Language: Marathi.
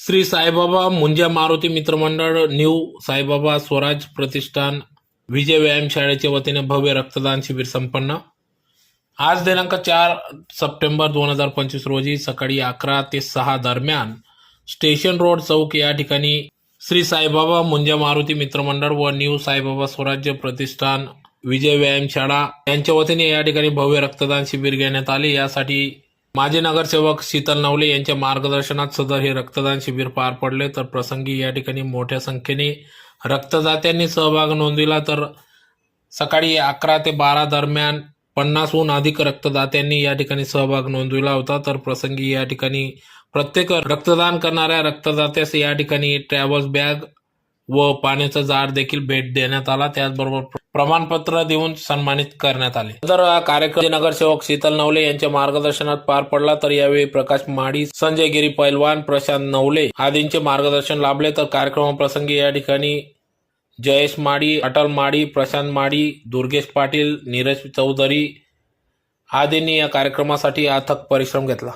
श्री साईबाबा मुंजा मारुती मित्रमंडळ न्यू साईबाबा स्वराज प्रतिष्ठान विजय व्यायाम शाळेच्या वतीने भव्य रक्तदान शिबिर संपन्न. आज दिनांक चार सप्टेंबर दोन हजार पंचवीस रोजी सकाळी अकरा ते सहा दरम्यान स्टेशन रोड चौक या ठिकाणी श्री साईबाबा मुंजा मारुती मित्रमंडळ व न्यू साईबाबा स्वराज्य प्रतिष्ठान विजय व्यायाम शाळा यांच्या वतीने या ठिकाणी भव्य रक्तदान शिबिर घेण्यात आले. यासाठी माजी नगरसेवक शीतल नवले यांच्या मार्गदर्शनात सदर हे रक्तदान शिबिर पार पडले तर प्रसंगी या ठिकाणी मोठ्या संख्येने रक्तदात्यांनी सहभाग नोंदविला. तर सकाळी अकरा ते बारा दरम्यान पन्नासहून अधिक रक्तदात्यांनी या ठिकाणी सहभाग नोंदविला होता. तर प्रसंगी या ठिकाणी प्रत्येक रक्तदान करणाऱ्या रक्तदात्यास या ठिकाणी ट्रॅव्हल्स बॅग व पाण्याचा जार देखील भेट देण्यात आला. त्याचबरोबर प्रमाणपत्र देऊन सन्मानित करण्यात आले. तर हा कार्यक्रम नगरसेवक शीतल नवले यांच्या मार्गदर्शनात पार पडला तर यावेळी प्रकाश माडी संजय गिरी पैलवान प्रशांत नवले आदींचे मार्गदर्शन लाभले. तर कार्यक्रमाप्रसंगी या ठिकाणी जयेश माडी अटल माडी प्रशांत माडी दुर्गेश पाटील नीरज चौधरी आदींनी या कार्यक्रमासाठी अथक परिश्रम घेतला.